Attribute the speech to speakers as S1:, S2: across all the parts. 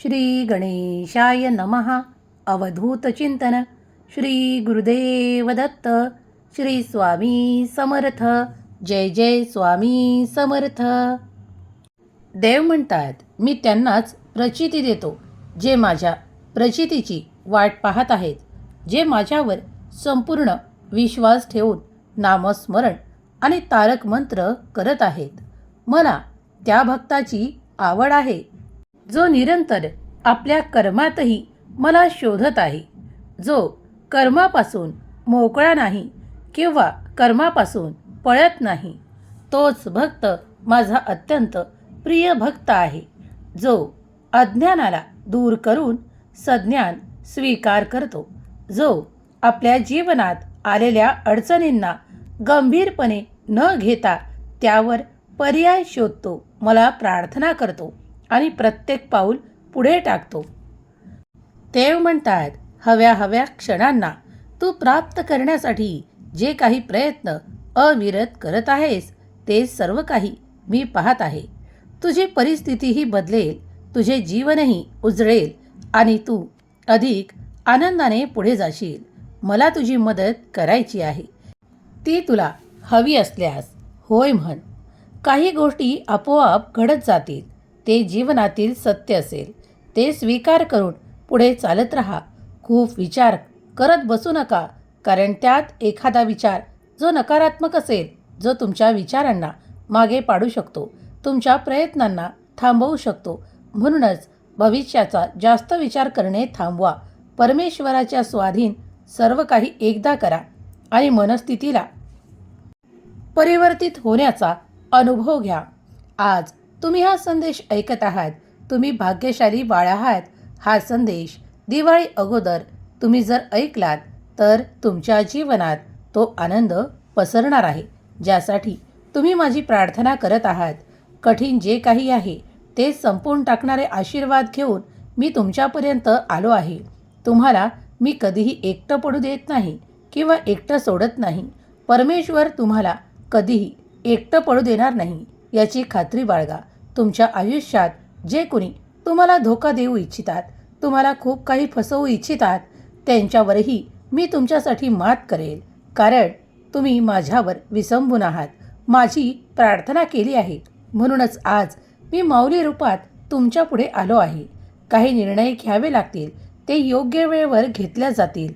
S1: श्री गणेशाय नमः अवधूतचिंतन श्री गुरुदेव दत्त. श्री स्वामी समर्थ. जय जय स्वामी समर्थ. देव म्हणतात मी त्यांनाच प्रचिती देतो जे माझ्या प्रचितीची वाट पाहत आहेत जे माझ्यावर संपूर्ण विश्वास ठेवून नामस्मरण आणि तारक मंत्र करत आहेत. मला त्या भक्ताची आवड आहे जो निरंतर आपल्या कर्मातही मला शोधत आहे जो कर्मापासून मोकळा नाही किंवा कर्मापासून पळत नाही तोच भक्त माझा अत्यंत प्रिय भक्त आहे जो अज्ञानाला दूर करून सज्ञान स्वीकार करतो जो आपल्या जीवनात आलेल्या अडचणींना गंभीरपणे न घेता त्यावर पर्याय शोधतो मला प्रार्थना करतो. आणि प्रत्येक पाऊल पुढे टाकतो. देव म्हणतात हव्या हव्या क्षणांना तू प्राप्त करण्यासाठी जे काही प्रयत्न अविरत करत आहेस ते सर्व काही मी पाहत आहे. तुझी परिस्थितीही बदलेल तुझे जीवनही उजळेल आणि तू अधिक आनंदाने पुढे जाशील. मला तुझी मदत करायची आहे. ती तुला हवी असल्यास होय म्हण. काही गोष्टी आपोआप घडत जातील. ते जीवनातील सत्य असेल. ते स्वीकार करून पुढे चालत राहा. खूप विचार करत बसू नका कारण त्यात एखादा विचार जो नकारात्मक असेल जो तुमच्या विचारांना मागे पाडू शकतो तुमच्या प्रयत्नांना थांबवू शकतो. म्हणूनच भविष्याचा जास्त विचार करणे थांबवा. परमेश्वराच्या स्वाधीन सर्व काही एकदा करा आणि मनस्थितीला परिवर्तित होण्याचा अनुभव घ्या. आज तुम्ही हा संदेश ऐकत आहात. तुम्ही भाग्यशाली बाळ आहात. हा संदेश दिवाळी अगोदर तुम्ही जर ऐकलात तर तुमच्या जीवनात तो आनंद पसरणार आहे. ज्यासाठी तुम्ही माझी प्रार्थना करत आहात. कठीण जे काही आहे ते संपवून टाकणारे आशीर्वाद घेऊन मी तुमच्यापर्यंत आलो आहे. तुम्हाला मी कधीही एकटं पडू देत नाही किंवा एकटं सोडत नाही. परमेश्वर तुम्हाला कधीही एकटं पडू देणार नाही याची खात्री बाळगा. तुमच्या आयुष्यात जे कोणी तुम्हाला धोका देऊ इच्छितात तुम्हाला खूप काही फसवू इच्छितात त्यांच्यावरही मी तुमच्यासाठी मात करेल. कारण तुम्ही माझ्यावर विसंबून आहात. माझी प्रार्थना केली आहे. म्हणूनच आज मी माऊली रूपात तुमच्यापुढे आलो आहे. काही निर्णय घ्यावे लागतील. ते योग्य वेळेवर घेतल्या जातील.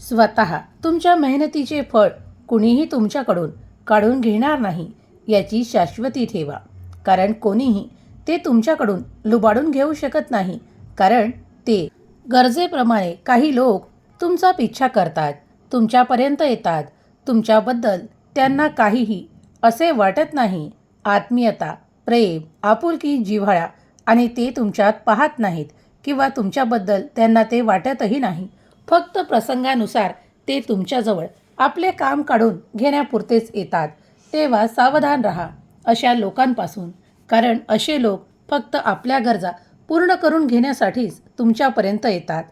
S1: स्वत तुमच्या मेहनतीचे फळ कुणीही तुमच्याकडून काढून घेणार नाही याची शाश्वती ठेवा. कारण कोणीही ते तुमच्याकडून लुबाडून घेऊ शकत नाही. कारण ते गरजेप्रमाणे काही लोक तुमचा पिच्छा करतात तुमच्यापर्यंत येतात. तुमच्याबद्दल त्यांना काहीही असे वाटत नाही. आत्मीयता प्रेम आपुलकी जिव्हाळा आणि ते तुमच्यात पाहत नाहीत किंवा तुमच्याबद्दल त्यांना ते वाटतही नाही. फक्त प्रसंगानुसार ते तुमच्याजवळ आपले काम काढून घेण्यापुरतेच येतात. तेव्हा सावधान राहा. अशा लोकांपासून. कारण असे लोक फक्त आपल्या गरजा पूर्ण करून घेण्यासाठीच तुमच्यापर्यंत येतात.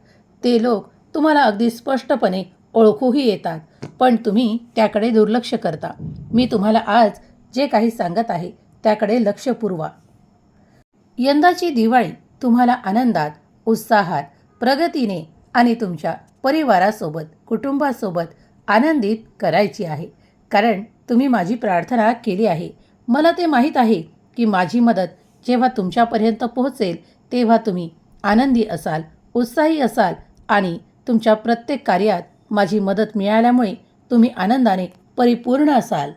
S1: ते लोक तुम्हाला अगदी स्पष्टपणे ओळखूही येतात. पण तुम्ही त्याकडे दुर्लक्ष करता. मी तुम्हाला आज जे काही सांगत आहे त्याकडे लक्ष पुरवा. यंदाची दिवाळी तुम्हाला आनंदात उत्साहात प्रगतीने आणि तुमच्या परिवारासोबत कुटुंबासोबत आनंदित करायची आहे. कारण तुम्ही माझी प्रार्थना केली आहे. मला ते माहीत आहे की माझी मदत जेव्हा तुमच्यापर्यंत पोहोचेल तेव्हा तुम्ही आनंदी असाल उत्साही असाल आणि तुमच्या प्रत्येक कार्यात माझी मदत मिळाल्यामुळे तुम्ही आनंदाने परिपूर्ण असाल.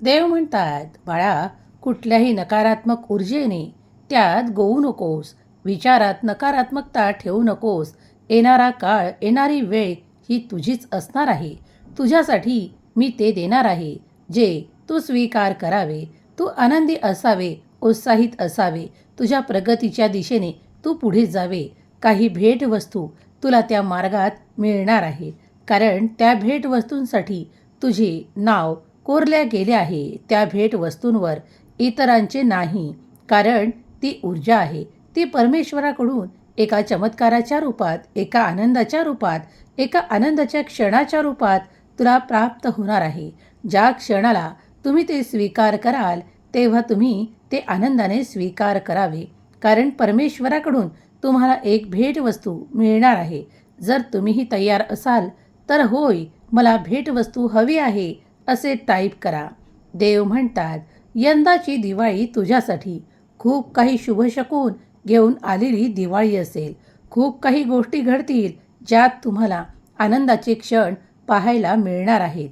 S1: देव म्हणतात बाळा कुठल्याही नकारात्मक ऊर्जेने त्यात गोवू नकोस विचारात नकारात्मकता ठेवू नकोस. येणारा काळ येणारी वेळ ही तुझीच असणार आहे. तुझ्यासाठी मी ते देणार आहे जे तू स्वीकार करावे. तू आनंदी असावे उत्साहित असावे. तुझ्या प्रगतीच्या दिशेने तू पुढे जावे. काही भेटवस्तू तुला त्या मार्गात मिळणार आहे कारण त्या भेटवस्तूंसाठी तुझे नाव कोरल्या गेले आहे. त्या भेटवस्तूंवर इतरांचे नाही. कारण ती ऊर्जा आहे. ती परमेश्वराकडून एका चमत्काराच्या रूपात एका आनंदाच्या रूपात एका आनंदाच्या क्षणाच्या रूपात तुला प्राप्त होणार आहे. ज्या क्षणाला तुम्ही ते स्वीकार कराल तेव्हा तुम्ही ते आनंदाने स्वीकार करावे. कारण परमेश्वराकडून तुम्हाला एक भेटवस्तू मिळणार आहे. जर तुम्हीही तयार असाल तर होय मला भेटवस्तू हवी आहे असे टाईप करा. देव म्हणतात यंदाची दिवाळी तुझ्यासाठी. खूप काही शुभशकून घेऊन आलेली दिवाळी असेल. खूप काही गोष्टी घडतील ज्यात तुम्हाला आनंदाचे क्षण पाहायला मिळणार आहेत.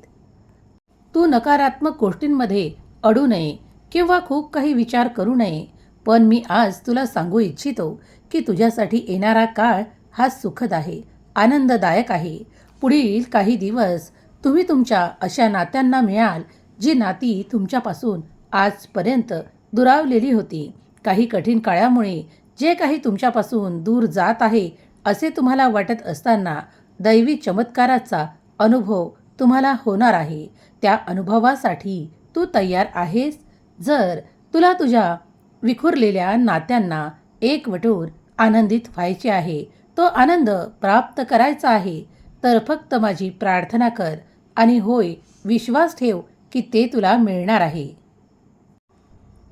S1: तू नकारात्मक गोष्टींमध्ये अडू नये किंवा खूप काही विचार करू नये. पण मी आज तुला सांगू इच्छितो की तुझ्यासाठी येणारा काळ हा सुखद आहे आनंददायक आहे. पुढील काही दिवस तुम्ही तुमच्या अशा नात्यांना मिळाल जी नाती तुमच्यापासून आजपर्यंत दुरावलेली होती. काही कठीण काळामुळे जे काही तुमच्यापासून दूर जात आहे असे तुम्हाला वाटत असताना दैवी चमत्काराचा अनुभव तुम्हाला होणार आहे. त्या अनुभवासाठी तू तयार आहेस. जर तुला तुझ्या विखुरलेल्या नात्यांना एकवटून आनंदित व्हायचे आहे तो आनंद प्राप्त करायचा आहे तर फक्त माझी प्रार्थना कर आणि होय विश्वास ठेव की ते तुला मिळणार आहे.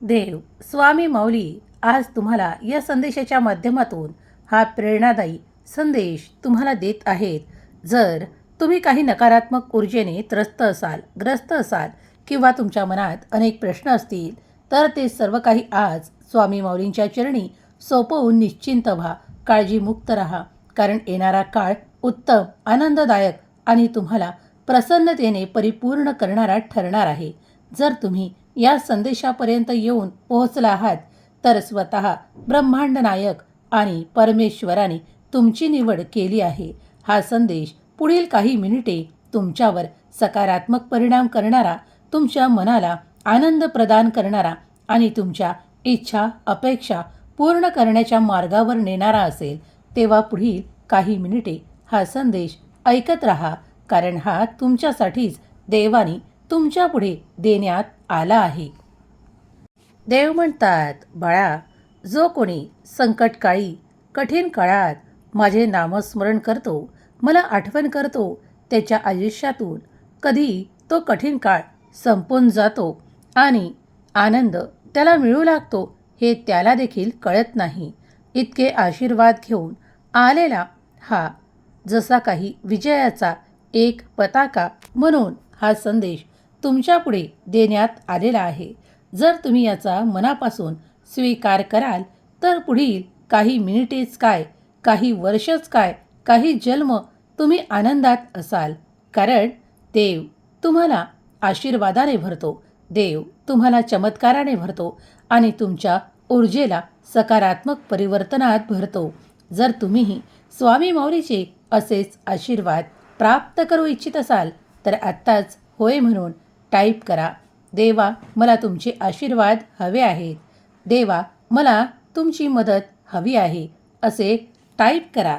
S1: देव स्वामी माऊली आज तुम्हाला या संदेशाच्या माध्यमातून हा प्रेरणादायी संदेश तुम्हाला देत आहेत. जर तुम्ही काही नकारात्मक ऊर्जेने त्रस्त असाल ग्रस्त असाल किंवा तुमच्या मनात अनेक प्रश्न असतील तर ते सर्व काही आज स्वामी माऊलींच्या चरणी सोपवून निश्चिंत व्हा काळजीमुक्त राहा कारण येणारा काळ उत्तम आनंददायक आणि तुम्हाला प्रसन्नतेने परिपूर्ण करणारा ठरणार आहे. जर तुम्ही या संदेशापर्यंत येऊन पोहोचला आहात तर स्वतः ब्रह्मांड नायक आणि परमेश्वराने तुमची निवड केली आहे. हा संदेश पुढील काही मिनिटे तुमच्यावर सकारात्मक परिणाम करणारा तुमच्या मनाला आनंद प्रदान करणारा आणि तुमच्या इच्छा अपेक्षा पूर्ण करण्याच्या मार्गावर नेणारा असेल तेव्हा पुढील काही मिनिटे हा संदेश ऐकत राहा कारण हा तुमच्यासाठीच देवाने तुमच्यापुढे देण्यात आला आहे. देव म्हणतात बाळा जो कोणी संकटकाळी कठीण काळात माझे नामस्मरण करतो मला आठवण करतो त्याच्या आयुष्यातून. कधी तो कठीण काळ संपून जातो आणि आनंद त्याला मिळू लागतो हे त्याला देखील कळत नाही. इतके आशीर्वाद घेऊन आलेला हा जसा काही विजयाचा एक पताका म्हणून हा संदेश तुमच्यापुढे देण्यात आलेला आहे. जर तुम्ही याचा मनापासून स्वीकार कराल तर पुढील काही मिनिटेच काय काही वर्षच काय काही जन्म तुम्ही आनंदात असाल. कारण देव तुम्हाला आशीर्वादाने भरतो. देव तुम्हाला चमत्काराने भरतो आणि तुमच्या ऊर्जेला सकारात्मक परिवर्तनात भरतो. जर तुम्हीही स्वामी मौलीचे असेच आशीर्वाद प्राप्त करू इच्छित असाल तर आत्ताच होय म्हणून टाईप करा देवा मला तुमचे आशीर्वाद हवे आहेत. देवा मला तुमची मदत हवी आहे. असे टाईप करा.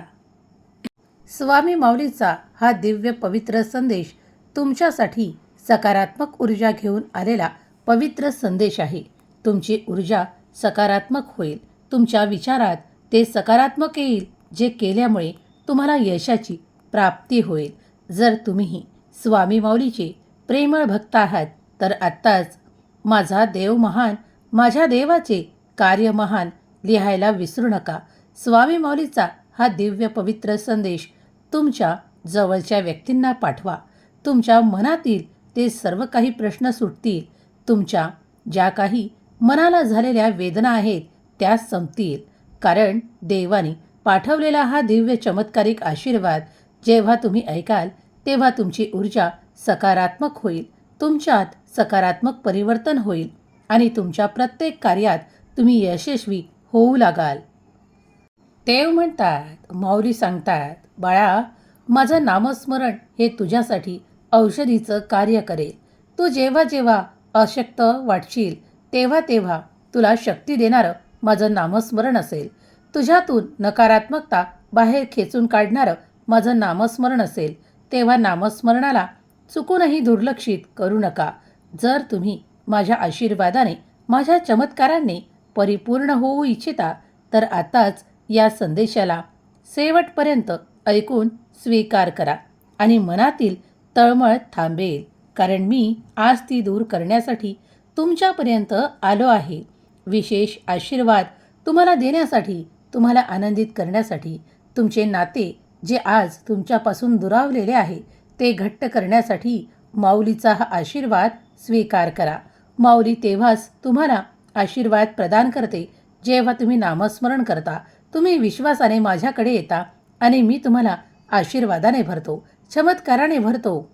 S1: स्वामी माऊलीचा हा दिव्य पवित्र संदेश तुमच्यासाठी सकारात्मक ऊर्जा घेऊन आलेला पवित्र संदेश आहे. तुमची ऊर्जा सकारात्मक होईल. तुमच्या विचारात ते सकारात्मक येईल जे केल्यामुळे तुम्हाला यशाची प्राप्ती होईल. जर तुम्हीही स्वामी माऊलीचे प्रेमळ भक्त आहात तर आत्ताच माझा देव महान माझ्या देवाचे कार्य महान लिहायला विसरू नका. स्वामी माऊलीचा हा दिव्य पवित्र संदेश तुमच्या जवळच्या व्यक्तींना पाठवा. तुमच्या मनातील ते सर्व काही प्रश्न सुटतील. तुमच्या ज्या काही मनाला झालेल्या वेदना आहेत त्या संपतील. कारण देवाने पाठवलेला हा दिव्य चमत्कारिक आशीर्वाद जेव्हा तुम्ही ऐकाल तेव्हा तुमची ऊर्जा सकारात्मक होईल. तुमच्यात सकारात्मक परिवर्तन होईल आणि तुमच्या प्रत्येक कार्यात तुम्ही यशस्वी होऊ लागाल. देव म्हणतात माऊली सांगतात बाळा माझं नामस्मरण हे तुझ्यासाठी औषधीचं कार्य करेल. तू जेव्हा जेव्हा अशक्त वाटशील तेव्हा तेव्हा तुला शक्ती देणारं माझं नामस्मरण असेल. तुझ्यातून नकारात्मकता बाहेर खेचून काढणारं माझं नामस्मरण असेल. तेव्हा नामस्मरणाला चुकूनही दुर्लक्षित करू नका. जर तुम्ही माझ्या आशीर्वादाने माझ्या चमत्कारांनी परिपूर्ण होऊ इच्छिता तर आताच या संदेशाला शेवटपर्यंत ऐकून स्वीकार करा आणि मनातील तळमळ थांबेल कारण मी आज ती दूर करण्यासाठी तुमच्यापर्यंत आलो आहे. विशेष आशीर्वाद तुम्हाला देण्यासाठी तुम्हाला आनंदित करण्यासाठी तुमचे नाते जे आज तुमच्यापासून दुरावलेले आहे ते घट्ट करण्यासाठी माऊलीचा हा आशीर्वाद स्वीकार करा. माऊली तेव्हाच तुम्हाला आशीर्वाद प्रदान करते जेव्हा तुम्ही नामस्मरण करता. तुम्ही विश्वासाने माझ्याकडे येता आणि मी तुम्हाला आशीर्वादाने भरतो चमत्काराने भरतो.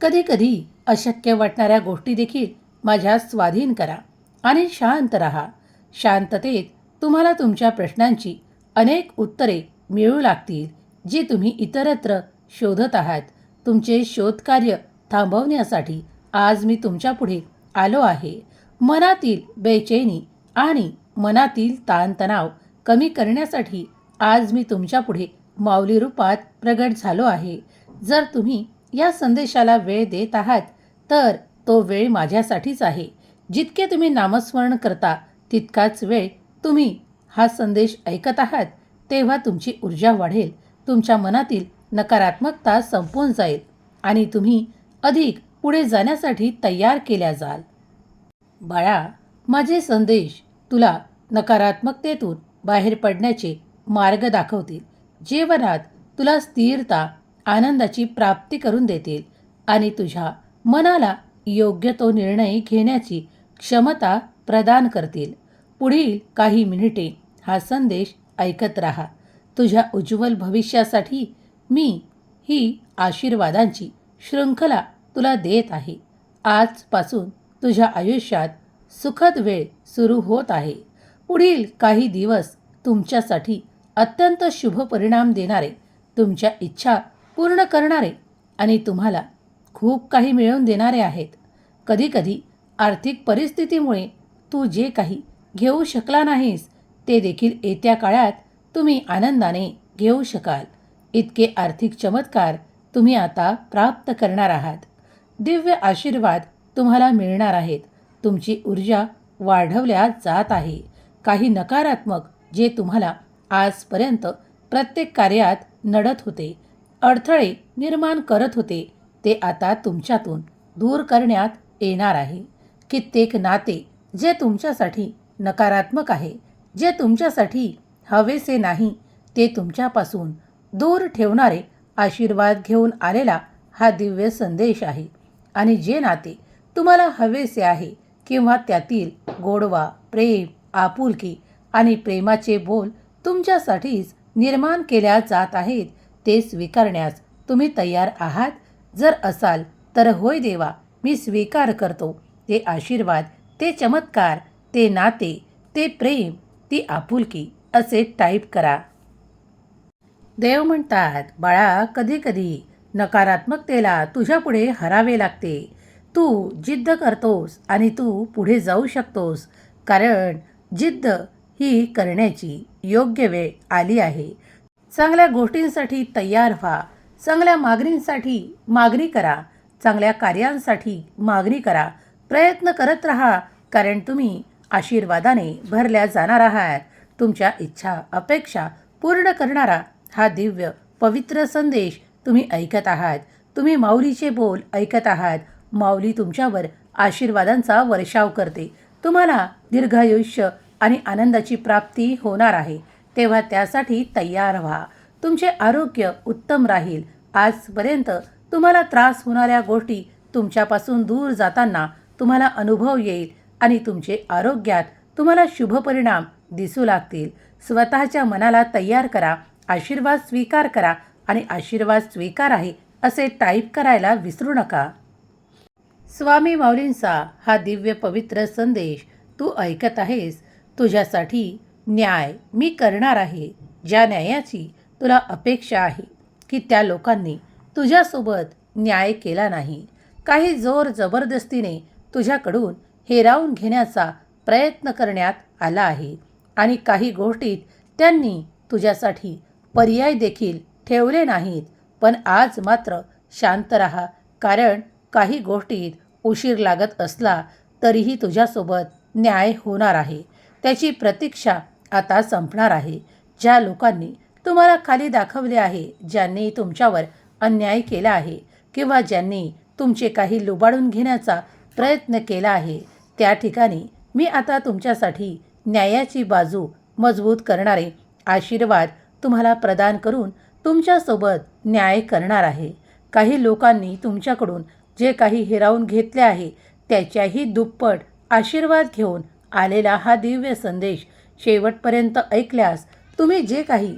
S1: कधी कधी अशक्य वाटणाऱ्या गोष्टी देखील माझ्या स्वाधीन करा आणि शांत राहा. शांततेत तुम्हाला तुमच्या प्रश्नांची अनेक उत्तरे मिळू लागतील जी तुम्ही इतरत्र शोधत आहात. तुमचे शोधकार्य थांबवण्यासाठी आज मी तुमच्यापुढे आलो आहे. मनातील बेचैनी आणि मनातील ताणतणाव कमी करण्यासाठी आज मी तुमच्यापुढे माऊली रूपात प्रगट झालो आहे. जर तुम्ही या संदेशाला वेळ देत आहात तर तो वेळ माझ्यासाठीच आहे. जितके तुम्ही नामस्मरण करता तितकाच वेळ तुम्ही हा संदेश ऐकत आहात तेव्हा तुमची ऊर्जा वाढेल तुमच्या मनातील नकारात्मकता संपून जाईल आणि तुम्ही अधिक पुढे जाण्यासाठी तयार केल्या जाल. बाळा माझे संदेश तुला नकारात्मकतेतून बाहेर पडण्याचे मार्ग दाखवतील. जीवनात तुला स्थिरता आनंदाची प्राप्ती करून देतील आणि तुझ्या मनाला योग्य तो निर्णय घेण्याची क्षमता प्रदान करतील. पुढील काही मिनिटे हा संदेश ऐकत राहा. तुझ्या उज्ज्वल भविष्यासाठी मी ही आशीर्वादांची शृंखला तुला देत आहे. आजपासून तुझ्या आयुष्यात सुखद वेळ सुरू होत आहे. पुढील काही दिवस तुमच्यासाठी अत्यंत शुभ परिणाम देणारे तुमच्या इच्छा पूर्ण करणारे आणि तुम्हाला खूप काही मिळवून देणारे आहेत. कधीकधी आर्थिक परिस्थितीमुळे तू जे काही घेऊ शकला नाहीस ते देखील येत्या काळात तुम्ही आनंदाने घेऊ शकाल. इतके आर्थिक चमत्कार तुम्ही आता प्राप्त करणार आहात. दिव्य आशीर्वाद तुम्हाला मिळणार आहेत. तुमची ऊर्जा वाढवल्या जात आहे. काही नकारात्मक जे तुम्हाला आजपर्यंत प्रत्येक कार्यात नडत होते. अडथळे निर्माण करत होते. ते आता तुमच्यातून दूर करण्यात येणार आहे. कित्येक नाते जे तुमच्यासाठी नकारात्मक आहे जे तुमच्यासाठी हवेसे नाही ते तुमच्यापासून दूर ठेवणारे आशीर्वाद घेऊन आलेला हा दिव्य संदेश आहे. आणि जे नाते तुम्हाला हवेसे आहे किंवा त्यातील गोडवा प्रेम आपुलकी आणि प्रेमाचे बोल तुमच्यासाठीच निर्माण केल्या जात आहेत ते स्वीकारण्यास तुम्ही तयार आहात. जर असाल तर होय देवा मी स्वीकार करतो. ते आशीर्वाद ते चमत्कार ते नाते ते प्रेम ती आपुलकी असे टाईप करा. देव म्हणतात बाळा कधी कधी नकारात्मकतेला तुझ्यापुढे हरावे लागते. तू जिद्द करतोस आणि तू पुढे जाऊ शकतोस. कारण जिद्द ही करण्याची योग्य वेळ आली आहे. चांगल्या गोष्टींसाठी तयार व्हा. चांगल्या मागणींसाठी मागणी करा. चांगल्या कार्यांसाठी मागणी करा. प्रयत्न करत राहा कारण तुम्ही आशीर्वादाने भरल्या जाणार आहात. तुमच्या इच्छा अपेक्षा पूर्ण करणारा हा दिव्य पवित्र संदेश तुम्ही ऐकत आहात. तुम्ही माऊलीचे बोल ऐकत आहात. माऊली तुमच्यावर आशीर्वादांचा वर्षाव करते. तुम्हाला दीर्घायुष्य आणि आनंदाची प्राप्ती होणार आहे. तेव्हा त्यासाठी तयार व्हा. तुमचे आरोग्य उत्तम राहील. आजपर्यंत तुम्हाला त्रास होणाऱ्या गोष्टी तुमच्यापासून दूर जाताना तुम्हाला अनुभव येईल आणि तुमचे आरोग्यात तुम्हाला शुभ परिणाम दिसू लागतील. स्वतःच्या मनाला तयार करा आशीर्वाद स्वीकार करा आणि आशीर्वाद स्वीकार आहे असे टाईप करायला विसरू नका. स्वामी माऊलींचा हा दिव्य पवित्र संदेश तू ऐकत आहेस. तुझ्यासाठी न्याय मी करणार आहे ज्या न्यायाची तुला अपेक्षा आहे की त्या लोकांनी तुझ्यासोबत न्याय केला नाही. काही जोर जबरदस्तीने तुझ्याकडून हेरावून घेण्याचा प्रयत्न करण्यात आला आहे आणि काही गोष्टीत त्यांनी तुझ्यासाठी पर्याय देखील ठेवले नाहीत. पण आज मात्र शांत राहा कारण काही गोष्टीत उशीर लागत असला तरीही तुझ्यासोबत न्याय होणार आहे. त्याची प्रतीक्षा आता संपणार आहे. ज्या लोकांनी तुम्हाला खाली दाखवले आहे ज्यांनी तुमच्यावर अन्याय केला आहे किंवा ज्यांनी तुमचे काही लुबाडून घेण्याचा प्रयत्न केला आहे त्या ठिकाणी मी आता तुमच्यासाठी न्यायाची बाजू मजबूत करणारे आशीर्वाद तुम्हाला प्रदान करून तुमच्यासोबत न्याय करणार आहे. काही लोकांनी तुमच्याकडून जे काही हिरावून घेतले आहे त्याच्याही दुप्पट आशीर्वाद घेऊन आलेला हा दिव्य संदेश शेवटपर्यंत ऐकल्यास तुम्ही जे काही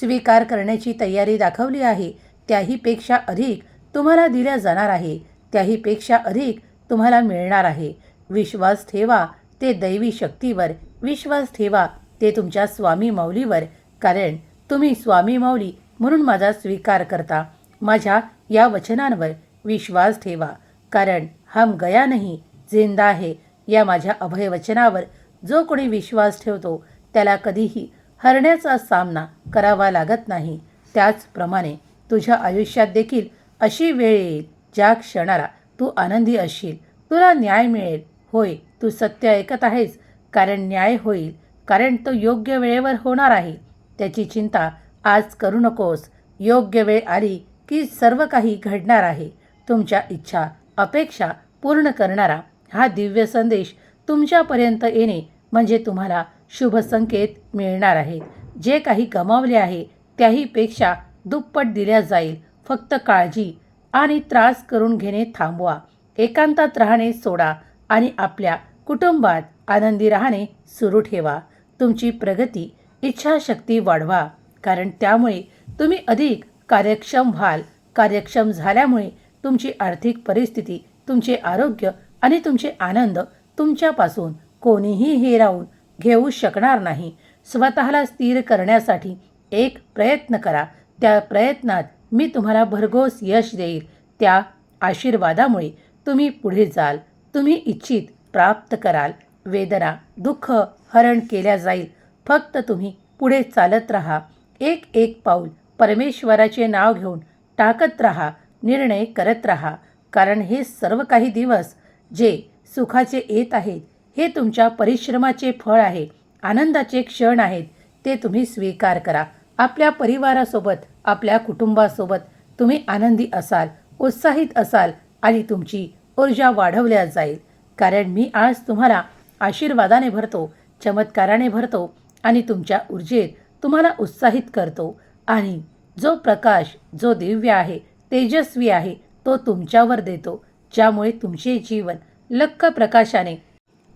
S1: स्वीकार करण्याची तयारी दाखवली आहे त्याहीपेक्षा अधिक तुम्हाला दिल्या जाणार आहे त्याहीपेक्षा अधिक तुम्हाला मिळणार आहे. विश्वास ठेवा ते दैवी शक्तीवर विश्वास ठेवा ते तुमच्या स्वामी माऊलीवर कारण तुम्ही स्वामी माऊली म्हणून माझा स्वीकार करता. माझ्या या वचनांवर विश्वास ठेवा. कारण हम गया नाही जिंदा आहे या माझ्या अभयवचनावर जो कोणी विश्वास ठेवतो त्याला कधीही हरण्याचा सामना करावा लागत नाही. त्याचप्रमाणे तुझ्या आयुष्यात देखील अशी वेळ येईल ज्या क्षणाला तू आनंदी असशील. तुला न्याय मिळेल. होय तू सत्य ऐकत आहेस कारण न्याय होईल कारण तो योग्य वेळेवर होणार आहे. त्याची चिंता आज करू नकोस. योग्य वेळ आली की सर्व काही घडणार आहे. तुमच्या इच्छा अपेक्षा पूर्ण करणारा हा दिव्य संदेश तुमच्यापर्यंत येणे म्हणजे तुम्हाला शुभ संकेत मिळणार आहे. जे काही गमावले आहे त्याहीपेक्षा दुप्पट दिल्या जाईल. फक्त काळजी आणि त्रास करून घेणे थांबवा. एकांतात राहणे सोडा आणि आपल्या कुटुंबात आनंदी राहणे सुरू ठेवा. तुमची प्रगती इच्छाशक्ती वाढवा कारण त्यामुळे तुम्ही अधिक कार्यक्षम व्हाल. कार्यक्षम झाल्यामुळे तुमची आर्थिक परिस्थिती तुमचे आरोग्य आणि तुमचे आनंद तुमच्यापासून कोणीही हिरावून घेऊ शकणार नाही. स्वतःला स्थिर करण्यासाठी एक प्रयत्न करा. त्या प्रयत्नात मी तुम्हाला भरघोस यश देईल. त्या आशीर्वादामुळे तुम्ही पुढे जाल. तुम्ही इच्छित प्राप्त कराल. वेदना दुःख हरण केल्या जाईल. फक्त तुम्ही पुढे चालत राहा. एक एक पाऊल परमेश्वराचे नाव घेऊन टाकत राहा. निर्णय करत राहा. कारण हे सर्व काही दिवस जे सुखाचे येत आहेत हे तुमच्या परिश्रमाचे फळ आहे आनंदाचे क्षण आहेत ते तुम्ही स्वीकार करा. आपल्या परिवारासोबत आपल्या कुटुंबासोबत तुम्ही आनंदी असाल उत्साहित असाल आणि तुमची ऊर्जा वाढवल्या जाईल. कारण मी आज तुम्हाला आशीर्वादाने भरतो चमत्काराने भरतो आणि तुमच्या ऊर्जेत तुम्हाला उत्साहित करतो. आणि जो प्रकाश जो दिव्य आहे तेजस्वी आहे तो तुमच्यावर देतो. ज्यामुळे तुमचे जीवन लक्क प्रकाशाने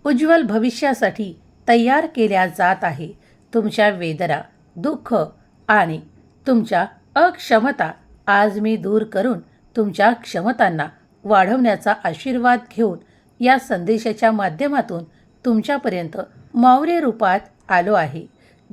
S1: उज्ज्वल भविष्यासाठी तयार केल्या जात आहे. तुमच्या वेदना दुःख आणि तुमच्या अक्षमता आज मी दूर करून तुमच्या क्षमतांना वाढवण्याचा आशीर्वाद घेऊन या संदेशाच्या माध्यमातून तुमच्यापर्यंत माऊली रूपात आलो आहे.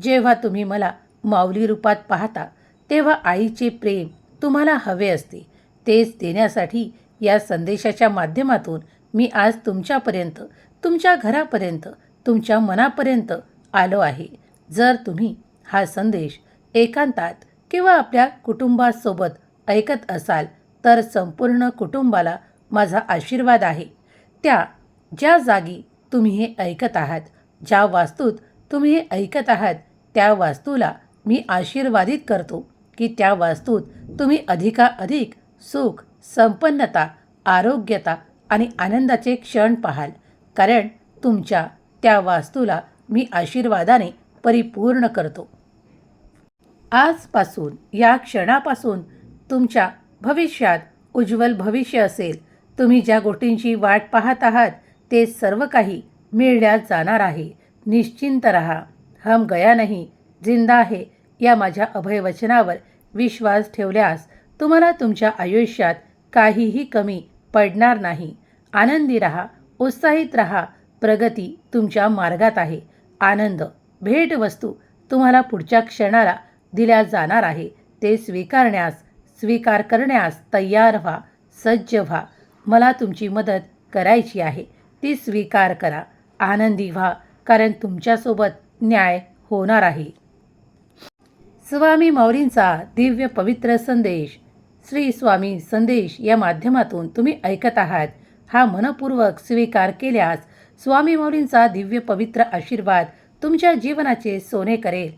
S1: जेव्हा तुम्ही मला माऊली रूपात पाहता तेव्हा आईचे प्रेम तुम्हाला हवे असते. तेच देण्यासाठी या संदेशाच्या माध्यमातून मी आज तुमच्यापर्यंत तुमच्या घरापर्यंत तुमच्या मनापर्यंत आलो आहे. जर तुम्ही हा संदेश एकांतात किंवा आपल्या कुटुंबासोबत ऐकत असाल तर संपूर्ण कुटुंबाला माझा आशीर्वाद आहे. त्या ज्या जागी तुम्ही हे ऐकत आहात ज्या वास्तूत तुम्ही हे ऐकत आहात त्या वास्तूला मी आशीर्वादित करतो की त्या वास्तूत तुम्ही अधिकाधिक सुख संपन्नता आरोग्यता आणि आनंदाचे क्षण पाहाल. कारण तुमच्या त्या वास्तूला मी आशीर्वादाने परिपूर्ण करतो. आजपासून या क्षणापासून तुमच्या भविष्यात उज्ज्वल भविष्य असेल. तुम्ही ज्या गोष्टींची वाट पाहत आहात ते सर्व काही मिळल्या जाणार आहे. निश्चिंत रहा. हम गया नाही जिंदा आहे या माझ्या अभयवचनावर विश्वास ठेवल्यास तुम्हाला तुमच्या आयुष्यात काहीही कमी पडणार नाही. आनंदी रहा उत्साहित रहा. प्रगती तुमच्या मार्गात आहे. आनंद भेटवस्तू तुम्हाला पुढच्या क्षणाला दिल्या जाणार आहे. ते स्वीकारण्यास स्वीकार करण्यास तयार व्हा सज्ज व्हा. मला तुमची मदत करायची आहे. ती स्वीकार करा. आनंदी व्हा कारण तुमच्यासोबत न्याय होणार आहे. स्वामी मौरींचा दिव्य पवित्र संदेश. श्री स्वामी संदेश या माध्यमातून तुम्ही ऐकत आहात. हा मनपूर्वक स्वीकार केल्यास स्वामी मौलींचा दिव्य पवित्र आशीर्वाद तुमच्या जीवनाचे सोने करेल.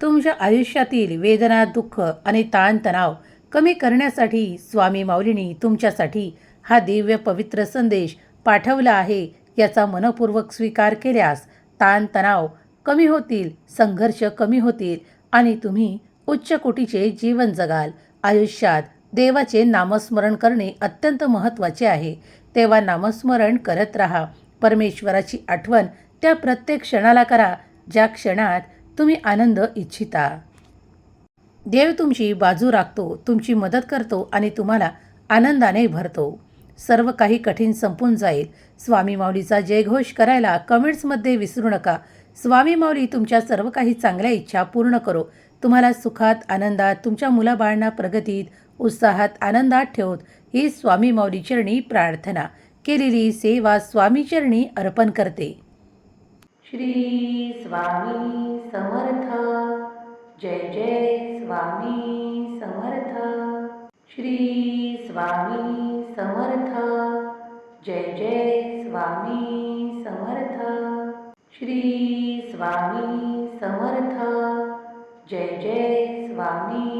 S1: तुमच्या आयुष्यातील वेदना दुःख आणि ताणतणाव कमी करण्यासाठी स्वामी माऊलींनी तुमच्यासाठी हा दिव्य पवित्र संदेश पाठवला आहे याचा मनपूर्वक स्वीकार केल्यास ताणतणाव कमी होतील संघर्ष कमी होतील आणि तुम्ही उच्च कोटीचे जीवन जगाल. आयुष्यात देवाचे नामस्मरण करणे अत्यंत महत्त्वाचे आहे. तेव्हा नामस्मरण करत राहा. परमेश्वराची आठवण त्या प्रत्येक क्षणाला करा ज्या क्षणात तुम्ही आनंद इच्छिता. देव तुमची बाजू राखतो तुमची मदत करतो आणि तुम्हाला आनंदाने भरतो. सर्व काही कठीण संपून जाईल. स्वामी माऊलीचा जयघोष करायला कमेंट्समध्ये विसरू नका. स्वामी माऊली तुमच्या सर्व काही चांगल्या इच्छा पूर्ण करो. तुम्हाला सुखात आनंदात तुमच्या मुलाबाळांना प्रगतीत उत्साहात आनंदात ठेवत ही स्वामी मौलीचरणी प्रार्थना. केलेली सेवा स्वामी चरणी अर्पण करते. श्री स्वामी समर्थ. जय जय स्वामी समर्थ. श्री स्वामी समर्थ. जय जय स्वामी समर्थ. श्री स्वामी समर्थ. जय जय स्वामी